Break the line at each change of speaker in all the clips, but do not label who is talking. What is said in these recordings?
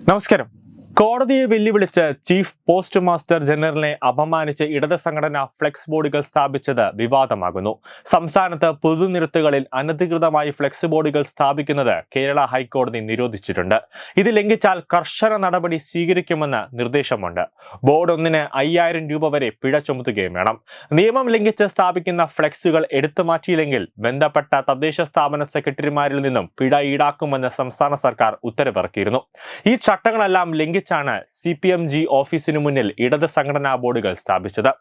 നമസ്കാരം കോടതിയെ വെല്ലുവിളിച്ച് ചീഫ് പോസ്റ്റ് മാസ്റ്റർ ജനറലിനെ അപമാനിച്ച് ഇടത് സംഘടന ഫ്ലെക്സ് ബോർഡുകൾ സ്ഥാപിച്ചത് വിവാദമാകുന്നു. സംസ്ഥാനത്ത് പൊതുനിരത്തുകളിൽ അനധികൃതമായി ഫ്ലെക്സ് ബോർഡുകൾ സ്ഥാപിക്കുന്നത് കേരള ഹൈക്കോടതി നിരോധിച്ചിട്ടുണ്ട്. ഇത് ലംഘിച്ചാൽ കർശന നടപടി സ്വീകരിക്കുമെന്ന് നിർദ്ദേശമുണ്ട്. ബോർഡ് ഒന്നിന് അയ്യായിരം രൂപ വരെ പിഴ ചുമത്തുകയും വേണം. നിയമം ലംഘിച്ച് സ്ഥാപിക്കുന്ന ഫ്ലെക്സുകൾ എടുത്തു മാറ്റിയില്ലെങ്കിൽ ബന്ധപ്പെട്ട തദ്ദേശ സ്ഥാപന സെക്രട്ടറിമാരിൽ നിന്നും പിഴ ഈടാക്കുമെന്ന് സംസ്ഥാന സർക്കാർ ഉത്തരവിറക്കിയിരുന്നു. ഈ ചട്ടങ്ങളെല്ലാം ലംഘിച്ചാണ് സി പി എം ജി ഓഫീസിനു മുന്നിൽ ഇടത് സംഘടനാ ബോർഡുകൾ സ്ഥാപിച്ചത്.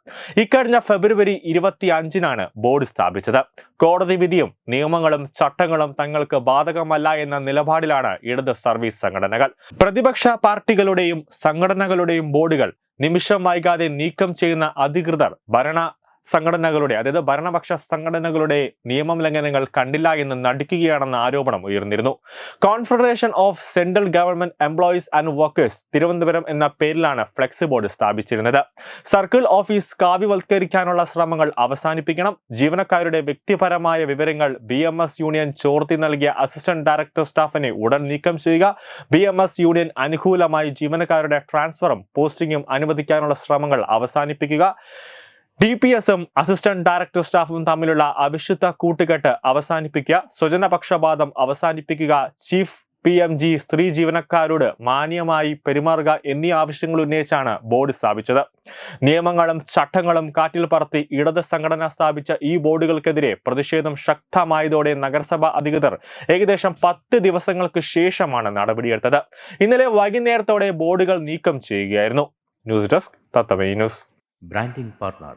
ഇക്കഴിഞ്ഞ ഫെബ്രുവരി ഇരുപത്തി അഞ്ചിനാണ് ബോർഡ് സ്ഥാപിച്ചത്. കോടതി വിധിയും നിയമങ്ങളും ചട്ടങ്ങളും തങ്ങൾക്ക് ബാധകമല്ല എന്ന നിലപാടിലാണ് ഇടത് സർവീസ് സംഘടനകൾ. പ്രതിപക്ഷ പാർട്ടികളുടെയും സംഘടനകളുടെയും ബോർഡുകൾ നിമിഷം വൈകാതെ നീക്കം ചെയ്യുന്ന അധികൃതർ ഭരണ സംഘടനകളുടെ അതായത് ഭരണപക്ഷ സംഘടനകളുടെ നിയമം ലംഘനങ്ങൾ കണ്ടില്ല എന്ന് നടിക്കുകയാണെന്ന ആരോപണം ഉയർന്നിരുന്നു. Confederation of central government employees and workers Thiruvananthapuram എന്ന പേരിലാണ് ഫ്ലെക്സ് ബോർഡ് സ്ഥാപിച്ചിരുന്നത്. സർക്കിൾ ഓഫീസ് കാവ്യവൽക്കരിക്കാനുള്ള ശ്രമങ്ങൾ അവസാനിപ്പിക്കണം. ജീവനക്കാരുടെ വ്യക്തിപരമായ വിവരങ്ങൾ ബി യൂണിയൻ ചോർത്തി നൽകിയ അസിസ്റ്റന്റ് ഡയറക്ടർ സ്റ്റാഫിനെ ഉടൻ നീക്കം ചെയ്യുക. ബി യൂണിയൻ അനുകൂലമായി ജീവനക്കാരുടെ ട്രാൻസ്ഫറും പോസ്റ്റിംഗും അനുവദിക്കാനുള്ള ശ്രമങ്ങൾ അവസാനിപ്പിക്കുക. ഡി പി എസും അസിസ്റ്റന്റ് ഡയറക്ടർ സ്റ്റാഫും തമ്മിലുള്ള അവിശുദ്ധ കൂട്ടുകെട്ട് അവസാനിപ്പിക്കുക. സ്വജനപക്ഷപാതം അവസാനിപ്പിക്കുക. ചീഫ് പി എം ജി സ്ത്രീ ജീവനക്കാരോട് മാന്യമായി പെരുമാറുക എന്നീ ആവശ്യങ്ങൾ ഉന്നയിച്ചാണ് ബോർഡ് സ്ഥാപിച്ചത്. നിയമങ്ങളും ചട്ടങ്ങളും കാറ്റിൽ പറത്തി ഇടത് സംഘടന സ്ഥാപിച്ച ഈ ബോർഡുകൾക്കെതിരെ പ്രതിഷേധം ശക്തമായതോടെ നഗരസഭ അധികൃതർ ഏകദേശം പത്ത് ദിവസങ്ങൾക്ക് ശേഷമാണ് നടപടിയെടുത്തത്. ഇന്നലെ വൈകുന്നേരത്തോടെ ബോർഡുകൾ നീക്കം ചെയ്യുകയായിരുന്നു. News desk തത്തമേ news.
Branding partner